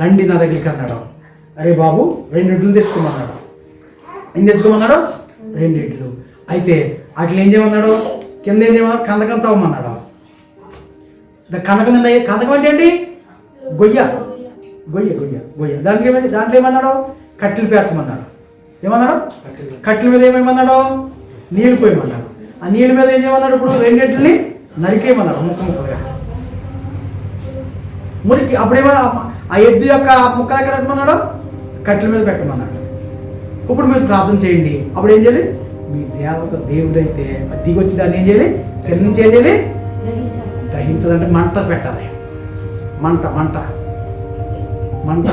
రండి నా దగ్గరికి అన్నాడు. అరే బాబు రెండు ఇడ్లు తెచ్చుకోమన్నాడు. ఏం తెచ్చుకోమన్నాడు? రెండు ఇడ్లు. అయితే అట్లా ఏం చేయమన్నాడు? కింద ఏం చేయమన్నాడు? కందకం తవ్వమన్నాడు. కనకం కందకం కందకం అంటే ఏంటి? గొయ్య. గొయ్య గొయ్య గొయ్య. దాంట్లో ఏమండి దాంట్లో ఏమన్నాడు? కట్టెలు పేర్చమన్నాడు. ఏమన్నాడు? కట్టెల మీద ఏమేమన్నాడు? నీళ్ళు పోయమన్నాడు. ఆ నీళ్ళ మీద ఏం చేయమన్నాడు ఇప్పుడు? రెండింటిని నరికేయమన్నాడు. ముక్క ముక్కగా మురికి అప్పుడేమన్నా ఆ ఎద్దు యొక్క ముక్కలు ఎక్కడ పెట్టమన్నాడు? కట్టెల మీద పెట్టమన్నాడు. ఇప్పుడు మీరు ప్రార్థన చేయండి. అప్పుడు ఏం చేయాలి? మీ దేవత అయితే అది దిగొచ్చి దాన్ని ఏం చేయాలి? ఎక్కడి నుంచి ఏం చేయాలి? దహించాలంటే మంట పెట్టాలి. మంట మంట. మంట.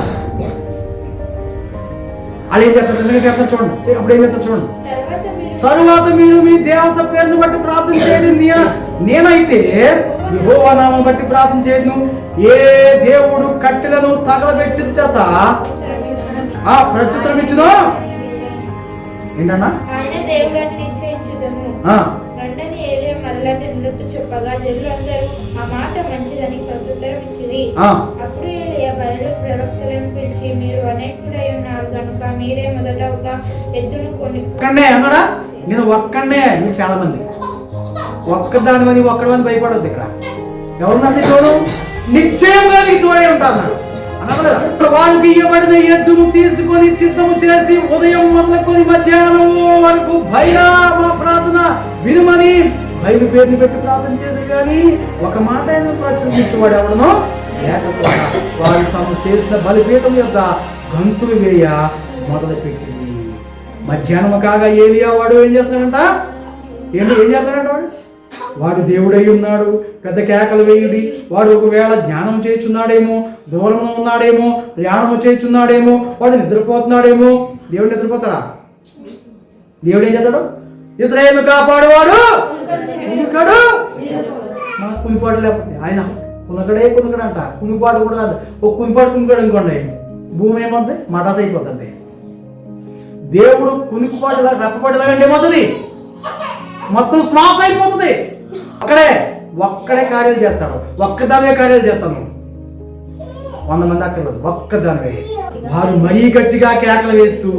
వాళ్ళు ఏం చేస్తారు? ఎందుకంటే చేస్తారు చూడండి. అప్పుడు ఏం చేస్తారు చూడండి. మీరు తరువాత మీరు మీ దేవత పేరును బట్టి ప్రార్థన చేయండి. నేనైతే యహోవా నామం బట్టి ప్రార్థన చేయను. ఏ దేవుడు కట్టెలను తగలబెట్టిన చేత ఆ ప్రత్యుత్తరం ఇచ్చును? ఏంటన్నా? ఆ, చెప్పగా మాట మంచిదని ప్రత్యుత్తరం. అప్పుడు ఏలియా బయలు ప్రవక్తలను పిలిచి మీరు ఉన్నారు కనుక మీరే మొదట ఒక ఎద్దును కొని ఒక్కడే అన్నాడా? నేను ఒక్కడే మీరు చాలా మంది ఒక్క దాని మంది ఒక్కడి మంది భయపడవద్దు ఇక్కడ. ఎవరున్నది చూడు నిశ్చయంగా నీకు తోడే ఉంటాను. వాళ్ళకి ఇవ్వబడిన ఎద్దును తీసుకొని చిత్తము చేసి ఉదయం మొదలుకొని మధ్యాహ్నం వరకు భైరా మా ప్రార్థన వినుమని బయలు పేరుని పెట్టి ప్రార్థన చేసి కానీ ఒక మాట ఏదో ప్రచురించేవాడు ఎవడనో లేకపోతే వాళ్ళు తాము చేసిన బలిపీఠం యొక్క గంతులు వేయ మొదలు పెట్టింది. మధ్యాహ్నం కాగా ఏది వాడు ఏం చేస్తాడంట? ఏం ఏం చేస్తాడంట వాడు? వాడు దేవుడై ఉన్నాడు. పెద్ద కేకలు వేయుడి. వాడు ఒకవేళ జ్ఞానం చేస్తున్నాడేమో దూరంలో ఉన్నాడేమో ప్రయాణం చేస్తున్నాడేమో వాడు నిద్రపోతున్నాడేమో. దేవుడు నిద్రపోతాడా? దేవుడు ఏం చేస్తాడు? ఇతరేమి కాపాడువాడు. కునుకడు మన కునిపాటు లేకపోతే ఆయన కునకడే కునకడు అంట కునిపాటు కూడా కాదు. ఒక కునిపాటు కునుకడు అనుకోండి. భూమి ఏమవుతుంది మటాస్ అయిపోతుంది. దేవుడు కునికిపాటులా రెప్పపాటులాగా అంటే ఏమవుతుంది మొత్తం శ్వాస అయిపోతుంది. అక్కడే ఒక్కడే కార్యాలు చేస్తాను ఒక్కదానివే కార్యాలు చేస్తాను వంద మంది అక్కర్లేదు ఒక్కదానివే. వారు మరీ గట్టిగా కేకలు వేస్తూ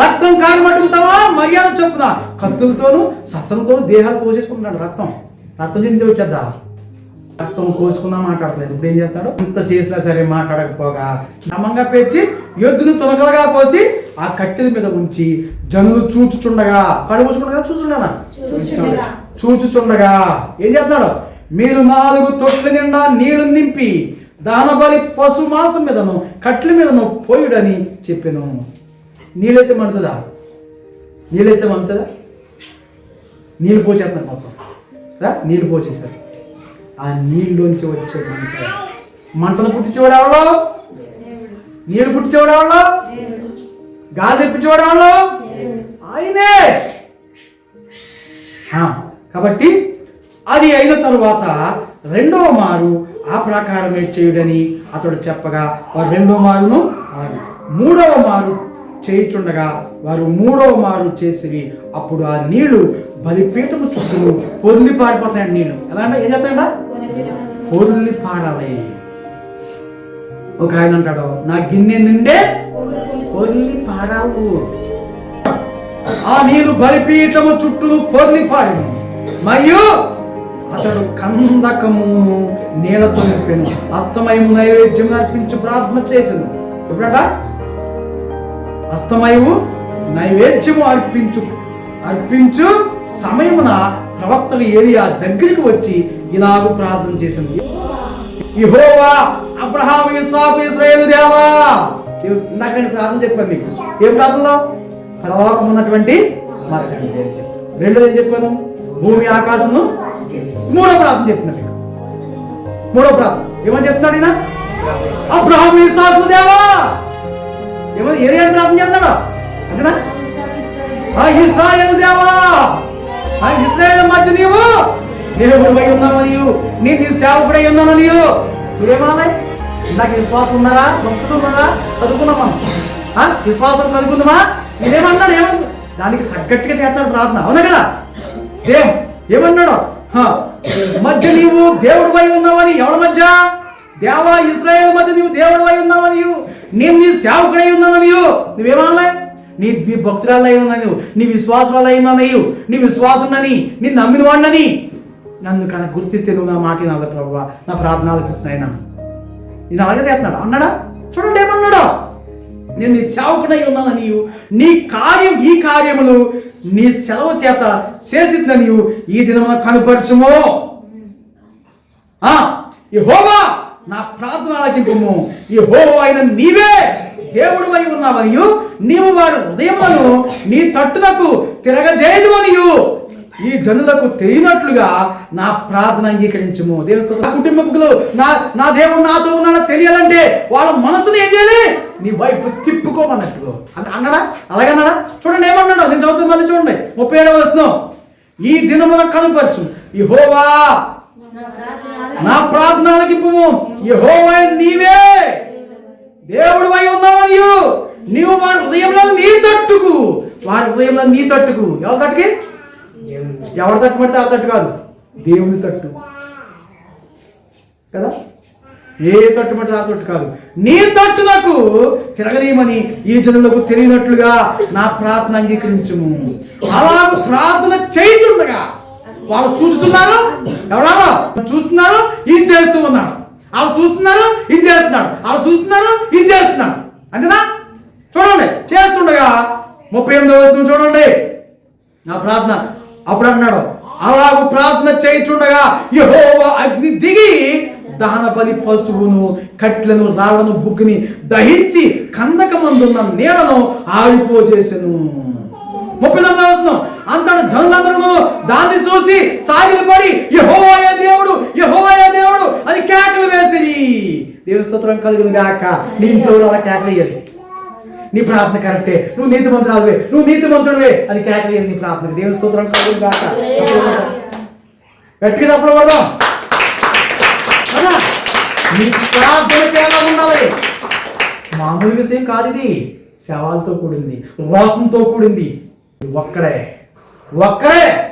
రక్తం కారమట్టుకుతావా మర్యాద చొప్పున. కత్తులతోనూ శస్త్రంతోనూ దేహాలు పోసేసుకుంటున్నాడు రక్తం. రక్తం చెంది వచ్చేద్దా? రక్తం కోసుకున్నా మాట్లాడలేదు ఇప్పుడు ఏం చేస్తాడు? ఇంత చేసినా సరే మాట్లాడకపోగా. క్రమంగా పేర్చి ఎద్దును తొలగలుగా కోసి ఆ కట్టెల మీద ఉంచి జనులు చూచుచుండగా. కడుపుచుండగా చూచుండగా. చూచుచుండగా. ఏం చేస్తున్నాడు? మీరు నాలుగు తొట్ల నిండా నీళ్ళు నింపి దానబలి పశు మాంసం మీదను కట్ల మీదను పోయుడని చెప్పాను. నీళ్ళైతే మండుతుందా? నీళ్ళైతే మండుతుందా? నీళ్ళు పోసేస్తాను మొత్తం. రా? నీళ్ళు పోసేస్తారు ఆ నీళ్ళలోంచి వచ్చే మంట. మంటను పుట్టించేవాడు ఎవరో నీళ్ళు పుట్టించేవాడు ఎవరో గాలి తెప్పించేవాడు ఎవరో ఆయనే. కాబట్టి అది అయిన తరువాత రెండవ మారు ఆ ప్రకారమే చేయుడని అతడు చెప్పగా వారు రెండవ మారును? ఆరు. మూడవ మారు చేయుచుండగా వారు మూడవ మారు చేసిరి. అప్పుడు ఆ నీళ్ళు బలిపీఠము చుట్టూ పొర్లి పారిపోతాయండి నీళ్ళు. ఎలా అంటే ఏం చేస్తాయంట? పొర్లి పారాలి ఒక ఆయన అంటాడు నా గిన్నె నిండే పొర్లి పారాలు ఆ నీరు బలిపీఠము చుట్టూ పొర్లి పారిను మరియు అతడు కందకము నీళ్ళతో నింపాను అస్తమయము నైవేద్యం అర్పించి ప్రార్థన చేసింది ఎప్పుడట అస్తమయము నైవేద్యము అర్పించు అర్పించు సమయమున ప్రవక్తలు ఏరియా దగ్గరికి వచ్చి ఇలాగ ప్రార్థన చేసింది ఇహోవా అబ్రహాం ఇసాకు ఇశ్రాయేలు దేవా! ఇందాక నేను ప్రార్థన చెప్పాను మీకు ఏం ప్రార్థనలో? పరలోకం ఉన్నటువంటి మార్గం. రెండోది ఏం చెప్పాను? భూమి ఆకాశము? మూడో ప్రార్థన చెప్తున్నాడు మూడో ప్రార్థన. ఏమని చెప్తున్నాడు ఈయన? అబ్రహం ఇసాకు దేవా? ఏమని ఏ ఏం ప్రార్థన చేస్తున్నాడు అంతేనా? ఆ ఇస్రాయేలు దేవా! ఆ ఇస్రాయేల్ మధ్య నీవు దేవుడు అయి ఉన్నావు నీవు? నీ నీ సేవకుడై ఉన్నాను నీవు? మీరేమనాలి? నాకు విశ్వాసం ఉన్నారా? భక్తులు ఉన్నారా? చదువుకున్నాం మనం ఆ? విశ్వాసం చదువుకుందామా ఇదేమన్నాడు ఏమన్నా దానికి తగ్గట్టుగా చేస్తాడు ప్రార్థన. అవునా కదా? సేమ్. ఏమన్నాడు? మధ్య నీవు దేవుడు అయి ఉన్నావని ఎవరి మధ్య? దేవా ఇస్రాయేల్ మధ్య నీవు దేవుడు అయి ఉన్నావని నేను నీ సేవకుడై ఉన్నానని నువ్వేమన్నా నీ నీ భక్తురాలై ఉన్నా నువ్వు నీ విశ్వాసాలై అయి నీ విశ్వాసున్నని నీ నమ్మిన వాడినని. నన్ను కన గుర్తిస్తే నువ్వు నా మాట నాదు ప్రభు. నా ప్రార్థనలు చెప్తున్నాయినా నేను అలాగే చేస్తున్నాడు? అన్నాడా? చూడండి ఏమన్నాడా? నేను నీ సేవకుడై ఉన్నాను నీవు నీ కార్యం ఈ కార్యములు నీ సెలవు చేత చేసిందని నీవు ఈ దినమున కనుపరచుము. ఆ హోమా నా ప్రార్థన ఈ యెహోవా అయిన నీవే దేవుడు అయి ఉన్నావనియు నీవు వారి ఉదయమును నీ తట్టునకు తిరగజేయదు అనియు. ఈ జనులకు తెలియనట్లుగా నా ప్రార్థన అంగీకరించము. దేవస్థ కుటుంబకులు నా నా దేవుడు నాతో ఉన్నాడో తెలియాలంటే వాళ్ళ మనసును ఏం చేయాలి? నీ వైపు తిప్పుకోమన్నట్టు. అంటే అన్నాడా? అలాగన్నాడా? చూడండి ఏమన్నాడు? నేను చదువుతుంది మళ్ళీ చూడండి. ముప్పై ఏడవ వస్తున్నాం ఈ దినమున కనుపరచు. యెహోవా నా ప్రార్థనలకి పువ్వు యెహోవా నీవే. దేవుడు అయి నీవు? నీవు వారి హృదయంలో నీ తట్టుకు. వారి హృదయంలో నీ తట్టుకు. ఎవరి తట్టుకి? ఎవరి తట్టు పడితే ఆ తట్టు కాదు. దేవుని తట్టు. కదా? ఏ తట్టు పడితే ఆ తట్టు కాదు. నీ తట్టునకు తిరగనీయమని ఈ జనులకు తెలియనట్లుగా నా ప్రార్థన అంగీకరించుము. అలాగ ప్రార్థన చేయుతుండగా వాళ్ళు చూస్తున్నారు. ఎవరాలో? చూస్తున్నారు ఇది చేస్తూ ఉన్నాడు వాళ్ళు చూస్తున్నారు ఇది చేస్తున్నాడు వాళ్ళు చూస్తున్నారు ఇది చేస్తున్నాడు అంతేనా? చూడండి చేస్తుండగా ముప్పై ఎనిమిది చూడండి. నా ప్రార్థన అప్పుడు అన్నాడు అలాగ ప్రార్థన చేయుచుండగా యెహోవా అగ్ని దిగి దహన బలి పశువును కట్లను రాళ్ళను బుగ్గుని దహించి కందకమందున్న నీడను ఆరిపోజేసెను. ముప్పై తొమ్మిది వస్తున్నాం అంతటి జనులందరూ దాన్ని చూసి సాగిలపడి యహోవయ దేవుడు యహోవయ దేవుడు అని కేకలు వేసిరి. దేవస్తోత్రం కలుగును గాక నీ ఇంట్లో అలా కేకలు వేయాలి నీ ప్రార్థన కరెక్టే. నువ్వు నీతి మంత్రాలువే నువ్వు నీతి మంత్రుడువే అని కేకలేదు నీ ప్రార్థన దేవుని స్తోత్రం కలుగును గాక గట్టిగా తప్పుడు పడదాం? నీ ప్రార్థనకి ఉండాలి మామూలు విషయం కాదు ఇది. శవాలతో కూడింది వాసంతో కూడింది. ఒక్కడే ఒక్కడే.